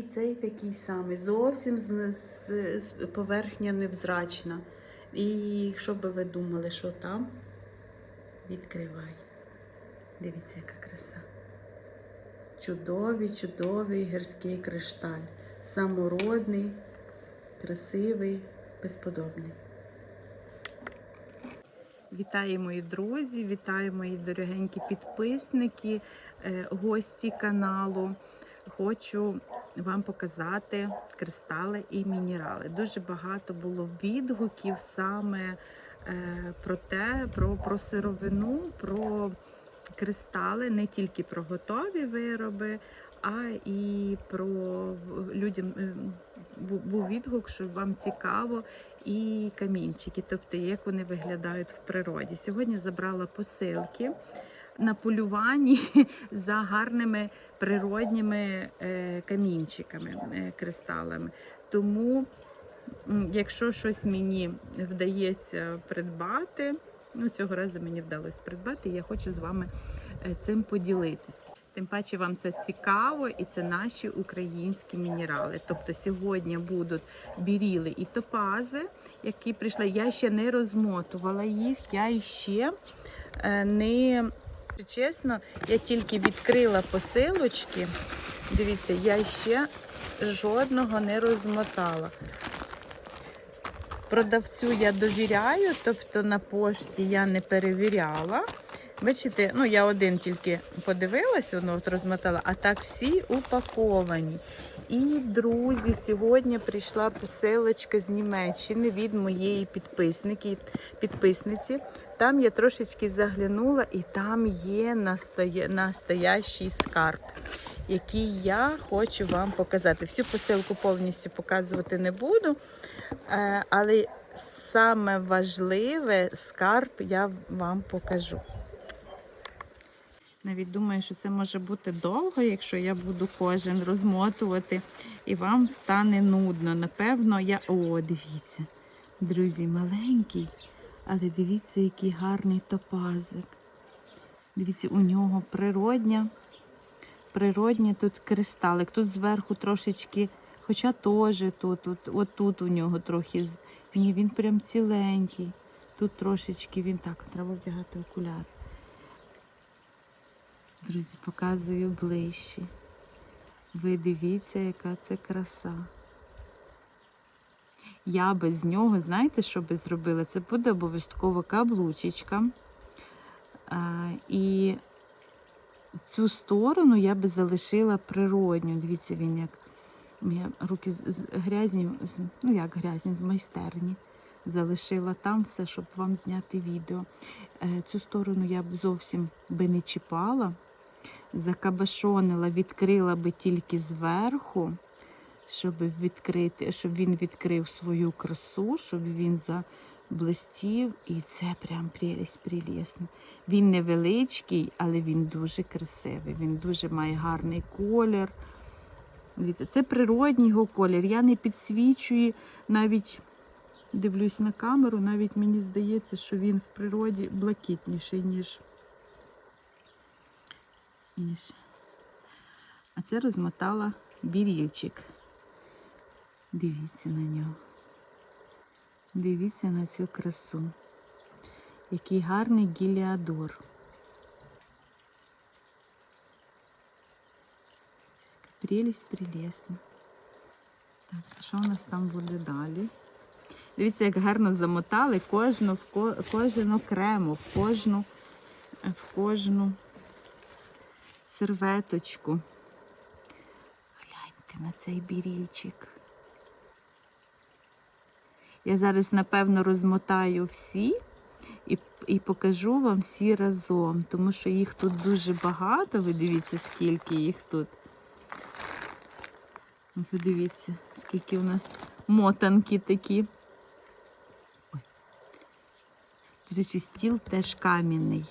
І цей такий самий, зовсім з, з, з поверхня невзрачна. І що би ви думали, що там? Відкривай. Дивіться, яка краса. Чудовий, чудовий гірський кришталь. Самородний, красивий, безподобний. Вітаю мої друзі, вітаю мої дорогенькі підписники, е, гості каналу. Хочу вам показати кристали і мінерали. Дуже багато було відгуків саме е, про те, про, про сировину, про кристали, не тільки про готові вироби, а і про людям е, був відгук, що вам цікаво, і камінчики, тобто як вони виглядають в природі. Сьогодні забрала посилки на полюванні за гарними природніми е, камінчиками, е, кристалами. Тому, якщо щось мені вдається придбати, ну цього разу мені вдалося придбати, я хочу з вами е, цим поділитися. Тим паче вам це цікаво, і це наші українські мінерали. Тобто сьогодні будуть біріли і топази, які прийшли. Я ще не розмотувала їх, я ще е, не чесно, я тільки відкрила посилочки. Дивіться, я ще жодного не розмотала. Продавцю я довіряю, тобто на пошті я не перевіряла. Бачите, ну я один тільки подивилась, воно от розмотала, а так всі упаковані. І, друзі, сьогодні прийшла посилочка з Німеччини від моєї підписники, підписниці. Там я трошечки заглянула, і там є настоя... настоящий скарб, який я хочу вам показати. Всю посилку повністю показувати не буду, е, але саме важливе скарб я вам покажу. Навіть думаю, що це може бути довго, якщо я буду кожен розмотувати, і вам стане нудно. Напевно, я. О, дивіться, друзі, маленький, але дивіться, який гарний топазик. Дивіться, у нього природня, природня тут кристалик. Тут зверху трошечки, хоча теж тут, тут, от тут у нього трохи. Ні, він прям ціленький. Тут трошечки він так, треба вдягати окуляри. Друзі, показую ближче. Ви дивіться, яка це краса. Я без нього, знаєте, що би зробила? Це буде обов'язково каблучечка. А, і цю сторону я би залишила природню. Дивіться, він як у руки грязні, ну як грязні, з майстерні. Залишила там все, щоб вам зняти відео. Е, Цю сторону я б зовсім би не чіпала закабашонила, відкрила би тільки зверху, щоб відкрити, щоб він відкрив свою красу, щоб він заблистів. І це прям прелість прелісна. Він невеличкий, але він дуже красивий. Він дуже має гарний колір. Це природній його колір. Я не підсвічую, навіть дивлюсь на камеру, навіть мені здається, що він в природі блакитніший, ніж ніж. А це розмотала бірільчик. Дивіться на нього. Дивіться на цю красу. Який гарний гіліадор. Прелість прелесна. Так, що у нас там буде далі? Дивіться, як гарно замотали кожну, в ко- кожен окремо, в кожну, в кожну серветочку. Гляньте на цей бірільчик. Я зараз, напевно, розмотаю всі і, і покажу вам всі разом, тому що їх тут дуже багато. Ви дивіться, скільки їх тут. Ви Подивіться, скільки у нас мотанки такі. Ой. До речі, стіл теж кам'яний.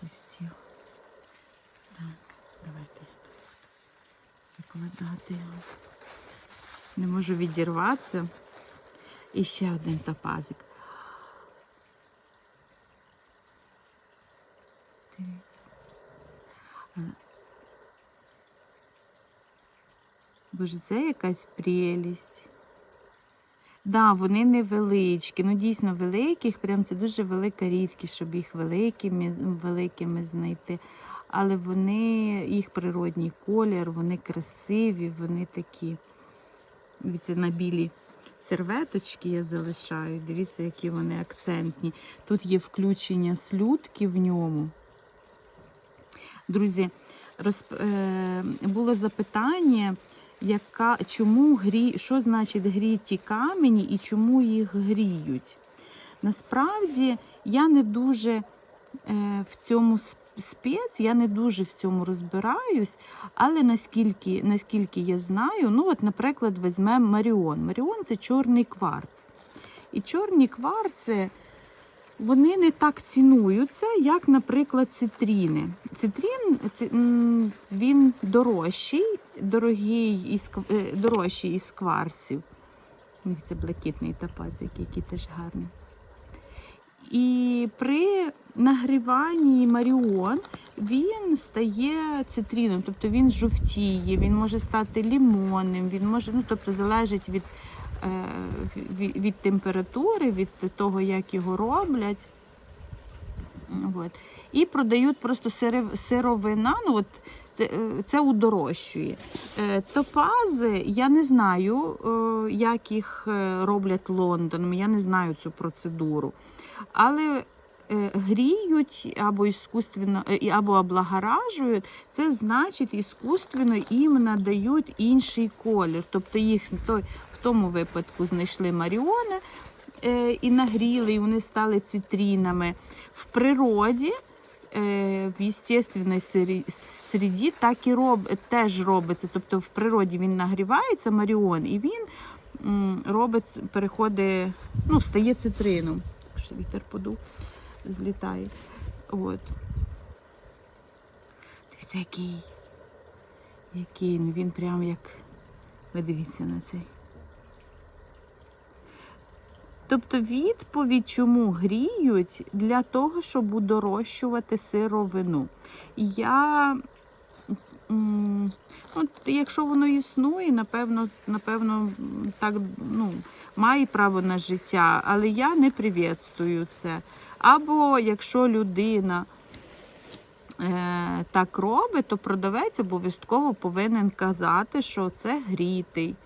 Це стіл. Так, давайте я тут буду викладати його. Не можу відірватися. І ще один топазик. Боже, це якась прелість. Да, вони невеличкі, ну дійсно великих, прям це дуже велика рідкість, щоб їх великими, великими знайти. Але вони, їх природній колір, вони красиві, вони такі. Дивіться, на білі серветочки я залишаю. Дивіться, які вони акцентні. Тут є включення слюдки в ньому. Друзі, розп... е... було запитання, яка... чому грі... що значить гріті камені і чому їх гріють. Насправді я не дуже е... в цьому спец, я не дуже в цьому розбираюсь, але наскільки, наскільки я знаю, ну от, наприклад, візьмемо Маріон. Маріон це чорний кварц. І чорні кварци, вони не так цінуються, як, наприклад, цитріни. Цитрін він дорожчий, дорогий із, е, дорожчий із кварців. Ось Це блакитний топазик, який теж гарний. І при нагріванні Маріон він стає цитріном, тобто він жовтіє, він може стати лімонним, він може, ну тобто залежить від, е, від, від температури, від того, як його роблять. От. І продають просто сировина, ну от це, е, це удорожчує. Е, Топази, я не знаю, як їх роблять Лондоном, я не знаю цю процедуру. Але е, гріють або іскусственно, е, або облагоражують, це значить іскусственно їм надають інший колір. Тобто їх в тому випадку знайшли маріони е, і нагріли, і вони стали цитрінами. В природі, в естественній середі так і роб, теж робиться. Тобто в природі він нагрівається, маріон, і він робить, переходить, ну, стає цитрином. Що вітер подув, злітає. От. Дивіться, який. Який він прям як. Ви дивіться на цей. Тобто відповідь, чому гріють, для того, щоб удорожчувати сировину. Я, от, якщо воно існує, напевно, напевно, так ну, має право на життя, але я не привітствую це. Або якщо людина е, так робить, то продавець обов'язково повинен казати, що це грітий,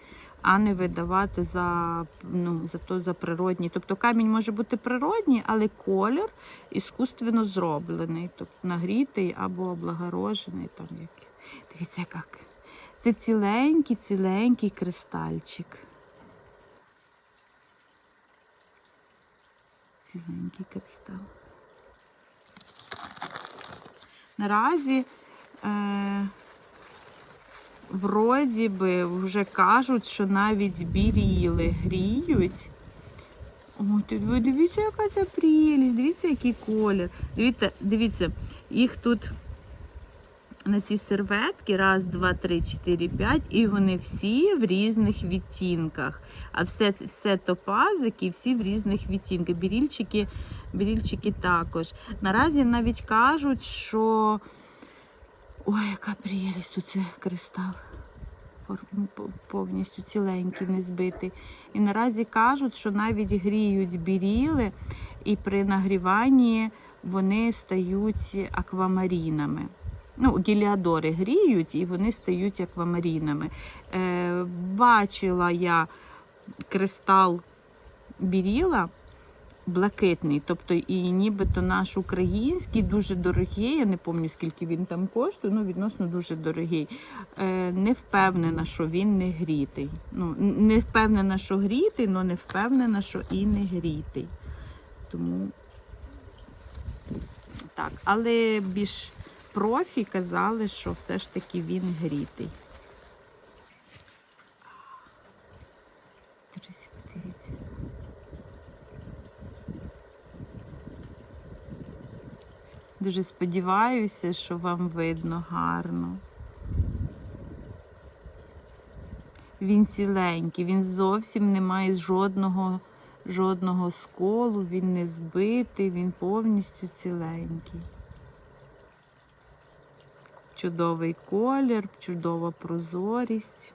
а не видавати за, ну, за, то, за природній. Тобто камінь може бути природній, але колір іскусственно зроблений, тобто нагрітий або облагорожений. Там, як. Дивіться, як. Це ціленький, ціленький кристальчик. Ціленький кристал. Наразі е, вроді би вже кажуть, що навіть біріли гріють. О, тут ви дивіться, яка це прелість, дивіться, який колір. Дивіться, дивіться, їх тут на ці серветки раз, два, три, чотири, п'ять, і вони всі в різних відтінках. А все, все топазики, всі в різних відтінках. Бірільчики, бірільчики також. Наразі навіть кажуть, що. Ой, яка прелість, тут це кристал. Ну, по- Повністю ціленький, не збитий. І наразі кажуть, що навіть гріють біріли, і при нагріванні вони стають аквамарінами. Ну, гіліадори гріють і вони стають аквамарінами. Е, бачила я кристал біріла блакитний, тобто і нібито наш український, дуже дорогий. Я не пам'ятаю, скільки він там коштує, ну відносно дуже дорогий. Е, не впевнена, що він не грітий. Ну, не впевнена, що грітий, але не впевнена, що і не грітий. Тому так, але більш профі казали, що все ж таки він грітий. Друзі, подивіться. Дуже сподіваюся, що вам видно гарно. Він ціленький, він зовсім не має жодного, жодного сколу, він не збитий, він повністю ціленький чудовий колір, чудова прозорість.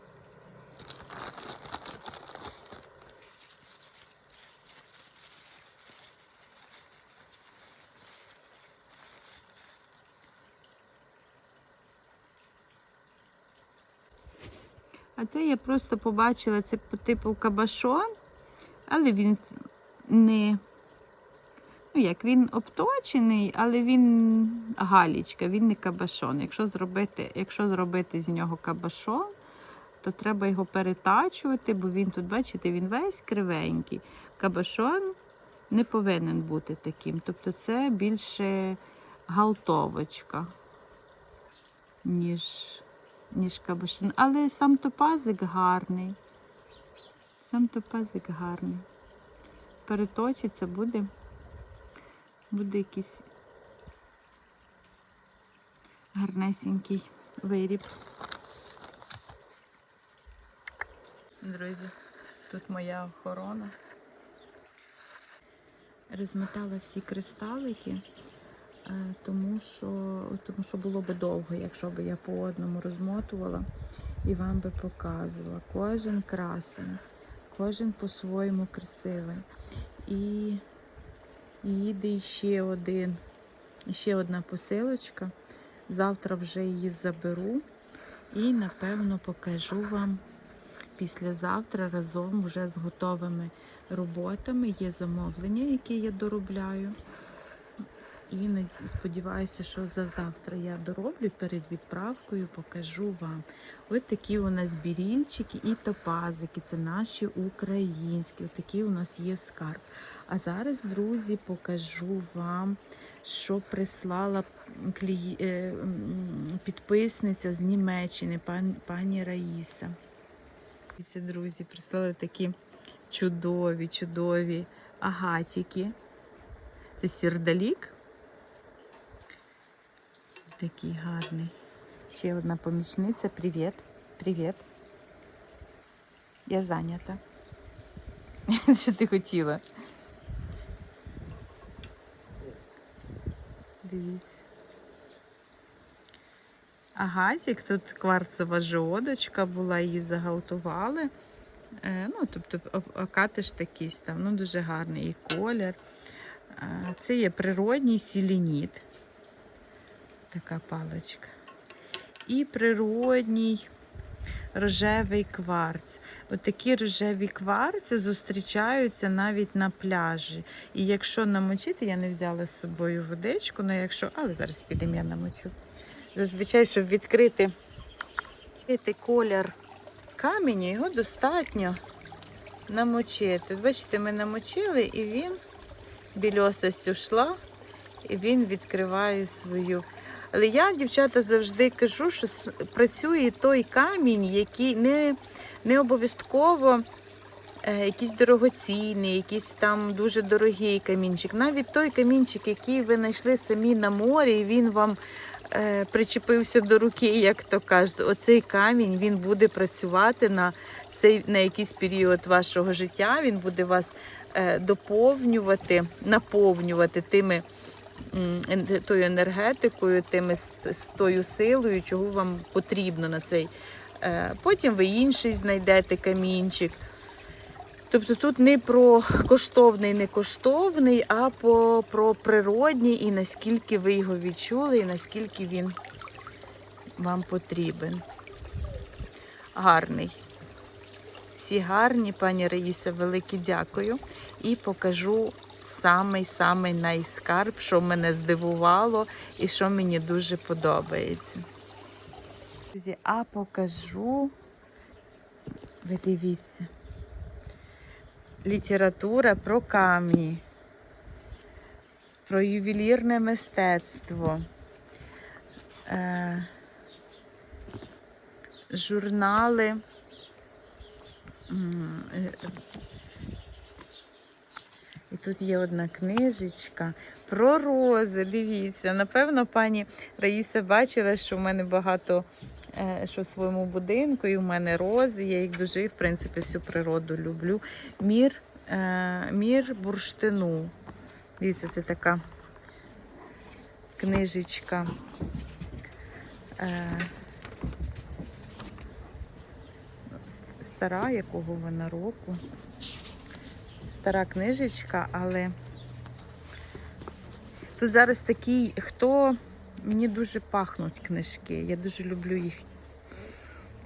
А це я просто побачила це по типу кабашон, але він не Ну, як він обточений, але він галічка, він не кабашон. Якщо зробити, якщо зробити з нього кабашон, то треба його перетачувати, бо він тут, бачите, він весь кривенький. Кабашон не повинен бути таким. Тобто це більше галтовочка, ніж, ніж кабашон. Але сам топазик гарний. Сам топазик гарний. Переточиться буде, буде якийсь гарнесенький виріб. Друзі, тут моя охорона. Розмотала всі кристалики, е, тому що, тому що було би довго, якщо б я по одному розмотувала і вам би показувала. Кожен красень, кожен по-своєму красивий. І їде ще один, ще одна посилочка. Завтра вже її заберу і, напевно, покажу вам післязавтра разом вже з готовими роботами. Є замовлення, які я доробляю. І сподіваюся, що за завтра я дороблю перед відправкою, покажу вам. Ось такі у нас бірільчики і топазики. Це наші українські. Ось такий у нас є скарб. А зараз, друзі, покажу вам, що прислала е, підписниця з Німеччини, пан... пані Раїса. Дивіться, друзі, прислали такі чудові, чудові агатики. Це сірдалік. Такий гарний. Ще одна помічниця. Привіт. Привіт. Я зайнята. Що ти хотіла? Дивіться. Агатик, тут кварцева жодочка була, її загалтували. Е, ну, тобто об- окатиш такий там, ну дуже гарний і колір. Е, Це є природній сілініт. Така паличка. І природній рожевий кварц. От рожеві кварци зустрічаються навіть на пляжі. І якщо намочити, я не взяла з собою водичку, але якщо. Але зараз підемо, я намочу. Зазвичай, щоб відкрити, відкрити колір каменю, його достатньо намочити. Бачите, ми намочили і він, більосость ушла, і він відкриває свою. Але я, дівчата, завжди кажу, що працює той камінь, який не, не обов'язково е, якийсь дорогоцінний, якийсь там дуже дорогий камінчик. Навіть той камінчик, який ви знайшли самі на морі, він вам е, причепився до руки, як то кажуть, оцей камінь він буде працювати на цей на якийсь період вашого життя. Він буде вас е, доповнювати, наповнювати тими тою енергетикою, тими з тою силою, чого вам потрібно на цей. Е, Потім ви інший знайдете камінчик. Тобто тут не про коштовний, не коштовний, а по, про природній і наскільки ви його відчули, і наскільки він вам потрібен. Гарний. Всі гарні, пані Раїса, велике дякую. І покажу самий-самий найскарб, що мене здивувало і що мені дуже подобається. Друзі, а покажу, ви дивіться, література про камні, про ювелірне мистецтво. Е, журнали. І тут є одна книжечка про рози. Дивіться, напевно, пані Раїса бачила, що в мене багато е, що в своєму будинку, і в мене рози. Я їх дуже, в принципі, всю природу люблю. Мір, е, мір бурштину. Дивіться, це така книжечка. Е, стара, якого вона року. Стара книжечка, але тут зараз такий, хто мені дуже пахнуть книжки. Я дуже люблю їх.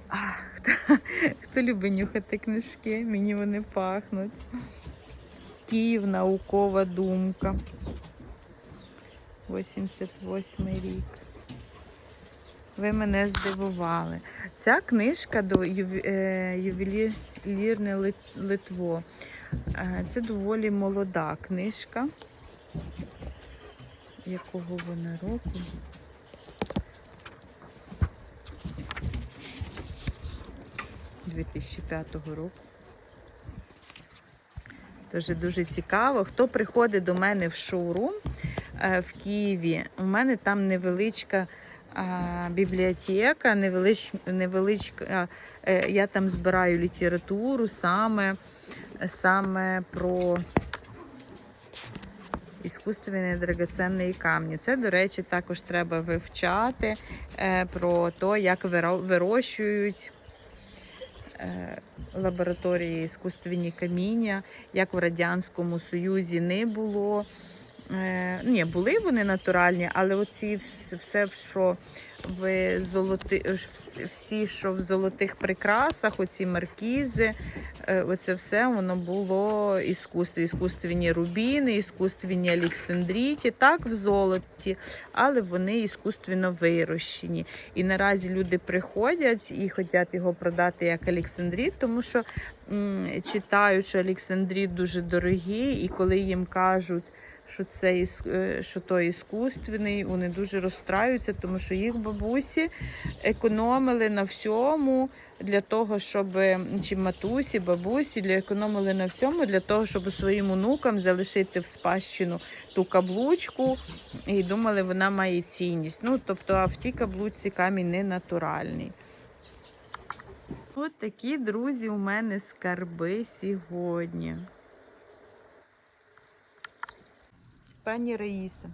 А, хто, Хто любить нюхати книжки, мені вони пахнуть. Київ, наукова думка. 88 рік. Ви мене здивували. Ця книжка до е, ювелірне Литво. Е, Це доволі молода книжка. Якого вона року? – 2005 року. Дуже дуже цікаво. Хто приходить до мене в шоурум е, в Києві, у мене там невеличка бібліотека, невелич, невеличка. е, Я там збираю літературу саме, саме про іскусственні драгоценні камні. Це, до речі, також треба вивчати е, про те, як вирощують е, лабораторії іскусственні каміння, як в Радянському Союзі не було. Е, ні, були вони натуральні, але оці все, що в золоти, всі, що в золотих прикрасах, оці маркізи, е, оце все воно було іскусство, іскусственні рубіни, іскусственні Олександріті, так в золоті, але вони іскусственно вирощені. І наразі люди приходять і хочуть його продати як Олександріт, тому що м, читають, Олександріт дуже дорогий, і коли їм кажуть, що це е, що то іскусственний, вони дуже розстраюються, тому що їх бабусі економили на всьому для того, щоб чи матусі, бабусі для економили на всьому для того, щоб своїм онукам залишити в спадщину ту каблучку, і думали, вона має цінність. Ну, тобто, а в тій каблучці камінь не натуральний. От такі, друзі, у мене скарби сьогодні. Пані Раїса,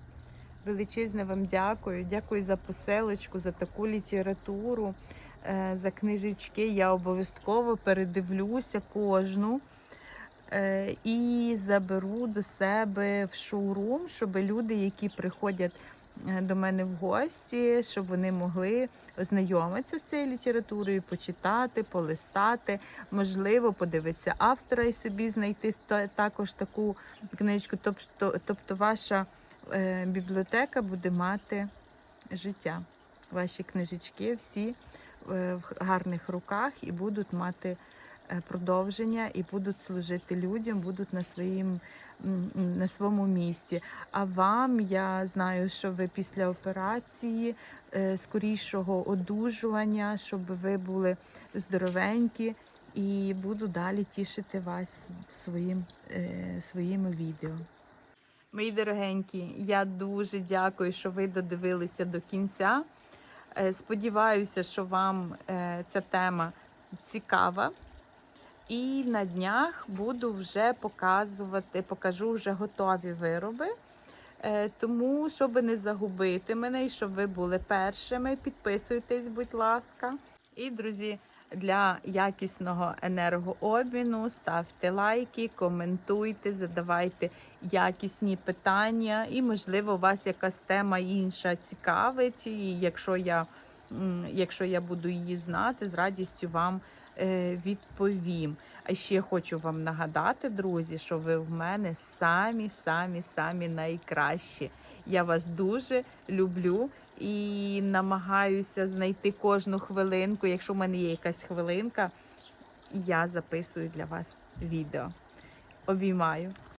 величезне вам дякую. Дякую за поселочку, за таку літературу, е, за книжечки. Я обов'язково передивлюся кожну е, і заберу до себе в шоурум, щоб люди, які приходять до мене в гості, щоб вони могли ознайомитися з цією літературою, почитати, полистати, можливо, подивитися автора і собі знайти також таку книжку. Тобто, тобто ваша е, бібліотека буде мати життя. Ваші книжечки всі е, в гарних руках і будуть мати е, продовження, і будуть служити людям, будуть на своїм на своєму місці. А вам я знаю, що ви після операції е, скорішого одужування, щоб ви були здоровенькі, і буду далі тішити вас своїм, е, своїми відео. Мої дорогенькі, я дуже дякую, що ви додивилися до кінця. Е, Сподіваюся, що вам е, ця тема цікава. І на днях буду вже показувати, покажу вже готові вироби. Е, Тому, щоб не загубити мене і щоб ви були першими, підписуйтесь, будь ласка. І, друзі, для якісного енергообміну ставте лайки, коментуйте, задавайте якісні питання. І, можливо, у вас якась тема інша цікавить. І якщо я, якщо я буду її знати, з радістю вам відповім. А ще хочу вам нагадати, друзі, що ви в мене самі, самі, самі найкращі. Я вас дуже люблю і намагаюся знайти кожну хвилинку. Якщо в мене є якась хвилинка, я записую для вас відео. Обіймаю.